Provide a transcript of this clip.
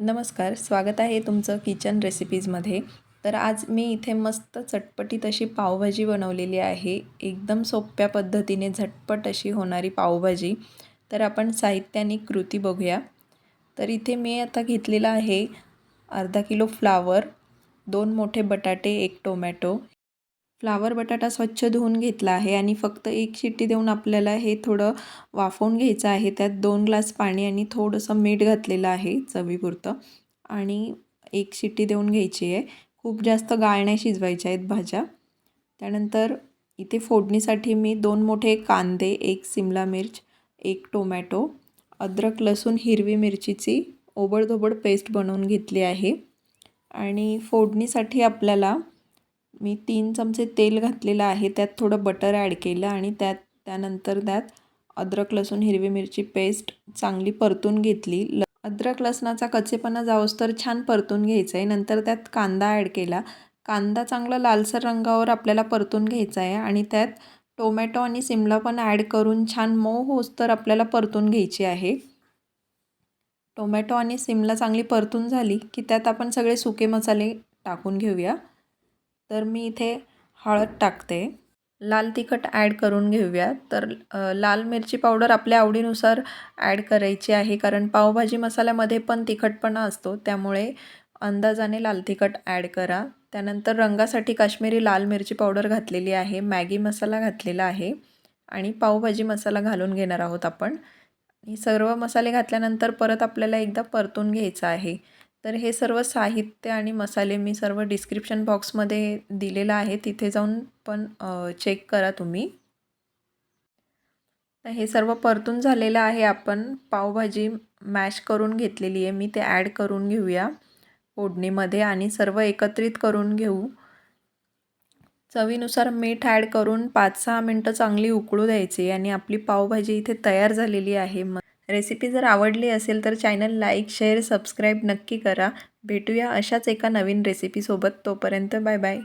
नमस्कार स्वागत आहे तुमचं किचन रेसिपीजमध्ये. तर आज मी इथे मस्त चटपटीत अशी पावभाजी बनवलेली आहे. एकदम सोप्या पद्धतीने झटपट अशी होणारी पावभाजी. तर आपण साहित्याने कृती बघूया. तर इथे मी आता घेतलेला आहे अर्धा किलो फ्लावर दोन मोठे बटाटे एक टोमॅटो. फ्लावर बटाटा स्वच्छ धुवून घेतला आहे आणि फक्त एक शिट्टी देऊन आपल्याला हे थोडं वाफवून घ्यायचं आहे. त्यात दोन ग्लास पाणी आणि थोडंसं मीठ घातलेलं आहे चवीपुरतं. आणि एक शिट्टी देऊन घ्यायची आहे. खूप जास्त गाळण्या शिजवायच्या आहेत भाज्या. त्यानंतर इथे फोडणीसाठी मी दोन मोठे कांदे एक सिमला मिर्च एक टोमॅटो अद्रक लसूण हिरवी मिरचीची ओबडधोबड पेस्ट बनवून घेतली आहे. आणि फोडणीसाठी आपल्याला मी तीन चमचे तेल घातलेलं आहे त्यात थोडं बटर ॲड केलं आणि त्यात त्यानंतर त्यात अद्रक लसूण हिरवी मिरची पेस्ट चांगली परतून घेतली. ल अद्रक लसणाचा कचेपणा जाऊस तर छान परतून घ्यायचं आहे नंतर त्यात कांदा ॲड केला. कांदा चांगला लालसर रंगावर आपल्याला परतून घ्यायचा आहे आणि त्यात टोमॅटो आणि सिमला पण ॲड करून छान मऊ होस तर आपल्याला परतून घ्यायची आहे. टोमॅटो आणि सिमला चांगली परतून झाली की त्यात आपण सगळे सुके मसाले टाकून घेऊया. तर मी इथे हळद टाकते. लाल तिखट ॲड करून घेऊया. तर लाल मिरची पावडर आपल्या आवडीनुसार ॲड करायची आहे. कारण पावभाजी मसाल्यामध्ये पण तिखटपणा असतो. त्यामुळे अंदाजाने लाल तिखट ॲड करा. त्यानंतर रंगासाठी काश्मीरी लाल मिरची पावडर घातलेली आहे. मॅगी मसाला घातलेला आहे. आणि पावभाजी मसाला घालून घेणार आहोत आपण. सर्व मसाले घातल्यानंतर परत आपल्याला एकदा परतून घ्यायचं आहे. तर हे सर्व साहित्य आणि मसाले मी सर्व डिस्क्रिप्शन बॉक्समध्ये दिलेलं आहे. तिथे जाऊन पण चेक करा तुम्ही. तर हे सर्व परतून झालेलं आहे. आपण पावभाजी मॅश करून घेतलेली आहे. मी ते ॲड करून घेऊया फोडणीमध्ये आणि सर्व एकत्रित करून घेऊ. चवीनुसार मीठ ॲड करून पाच सहा मिनटं चांगली उकळू द्यायची आणि आपली पावभाजी इथे तयार झालेली आहे. मग रेसिपी जर आवडली असेल तर चॅनल लाईक शेअर सबस्क्राईब नक्की करा. भेटूया अशाच एका नवीन रेसिपीसोबत. तोपर्यंत बाय बाय.